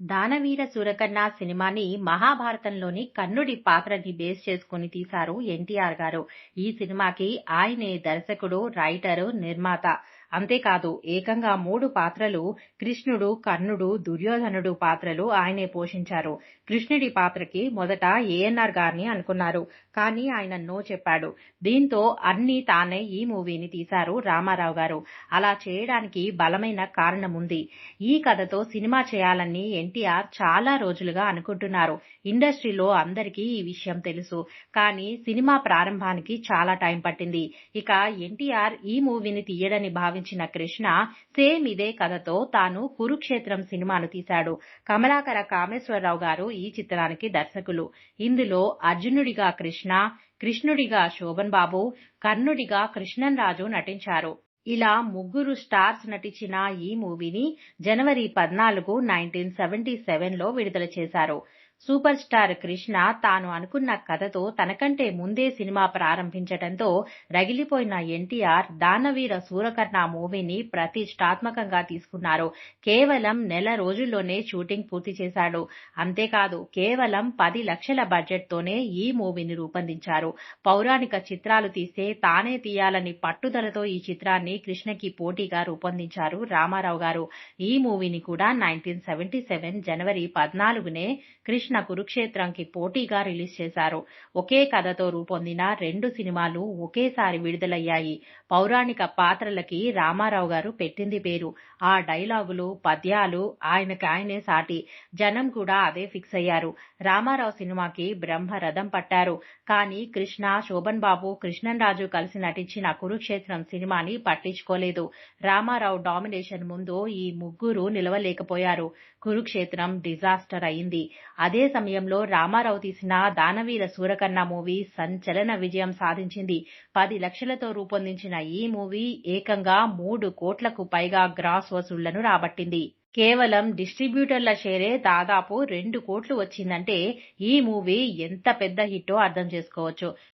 దానవీర సూరకర్ణ సినిమాని మహాభారతంలోని కర్ణుడి పాత్రని బేస్ చేసుకుని తీశారు ఎన్టీఆర్ గారు. ఈ సినిమాకి ఆయనే దర్శకుడు రైటర్ నిర్మాత. అంతేకాదు ఏకంగా మూడు పాత్రలు కృష్ణుడు కర్ణుడు దుర్యోధనుడు పాత్రలు ఆయనే పోషించారు. కృష్ణుడి పాత్రకి మొదట ఏఎన్ఆర్ గారిని అనుకున్నారు. కానీ ఆయన నో చెప్పాడు. దీంతో అన్ని తానే ఈ మూవీని తీశారు రామారావు గారు. అలా చేయడానికి బలమైన కారణం ఉంది ఈ కథతో సినిమా చేయాలని ఎన్టీఆర్ చాలా రోజులుగా అనుకుంటున్నారు. ఇండస్ట్రీలో అందరికీ ఈ విషయం తెలుసు. కానీ సినిమా ప్రారంభానికి చాలా టైం పట్టింది. ఇక ఎన్టీఆర్ ఈ మూవీని తీయడని భావించిన కృష్ణ సేమ్ ఇదే కథతో తాను కురుక్షేత్రం సినిమాను తీశాడు. కమలాకర కామేశ్వరరావు గారు ఈ చిత్రానికి దర్శకులు. ఇందులో అర్జునుడిగా కృష్ణ కృష్ణుడిగా శోభన్ బాబు కర్ణుడిగా కృష్ణన్ రాజు నటించారు. ఇలా ముగ్గురు స్టార్స్ నటించిన ఈ మూవీని జనవరి పద్నాలుగు నైన్టీన్ సెవెంటీ సెవెన్లో విడుదల చేశారు. సూపర్ స్టార్ కృష్ణ తాను అనుకున్న కథతో తనకంటే ముందే సినిమా ప్రారంభించడంతో రగిలిపోయిన ఎన్టీఆర్ దానవీర సూరకర్ణ మూవీని ప్రతిష్టాత్మకంగా తీసుకున్నారు. కేవలం నెల రోజుల్లోనే షూటింగ్ పూర్తి చేశాడు. అంతేకాదు కేవలం పది లక్షల బడ్జెట్తోనే ఈ మూవీని రూపొందించారు. పౌరాణిక చిత్రాలు తీస్తే తానే తీయాలని పట్టుదలతో ఈ చిత్రాన్ని కృష్ణకి పోటీగా రూపొందించారు రామారావు గారు. ఈ మూవీని కూడా నైన్టీన్ సెవెంటీ సెవెన్ జనవరి పద్నాలుగునే కృష్ణ కురుక్షేత్రంకి పోటీగా రిలీజ్ చేశారు. ఒకే కథతో రూపొందిన రెండు సినిమాలు ఒకేసారి విడుదలయ్యాయి. పౌరాణిక పాత్రలకి రామారావు గారు పెట్టింది పేరు. ఆ డైలాగులు పద్యాలు ఆయనకి ఆయనే సాటి. జనం కూడా అదే ఫిక్స్ అయ్యారు. రామారావు సినిమాకి బ్రహ్మ రథం పట్టారు. కానీ కృష్ణ శోభన్ బాబు కృష్ణన్ రాజు కలిసి నటించిన కురుక్షేత్రం సినిమాని పట్టించుకోలేదు. రామారావు డామినేషన్ ముందు ఈ ముగ్గురు నిలవలేకపోయారు. కురుక్షేత్రం డిజాస్టర్ అయింది. అదే సమయంలో రామారావు తీసిన దానవీర సూరకర్ణ మూవీ సంచలన విజయం సాధించింది. పది లక్షలతో రూపొందించిన ఈ మూవీ ఏకంగా మూడు కోట్లకు పైగా గ్రాస్ వసూళ్ళను రాబట్టింది. కేవలం డిస్ట్రిబ్యూటర్ల షేరే దాదాపు రెండు కోట్లు వచ్చిందంటే ఈ మూవీ ఎంత పెద్ద హిట్టో అర్థం చేసుకోవచ్చు.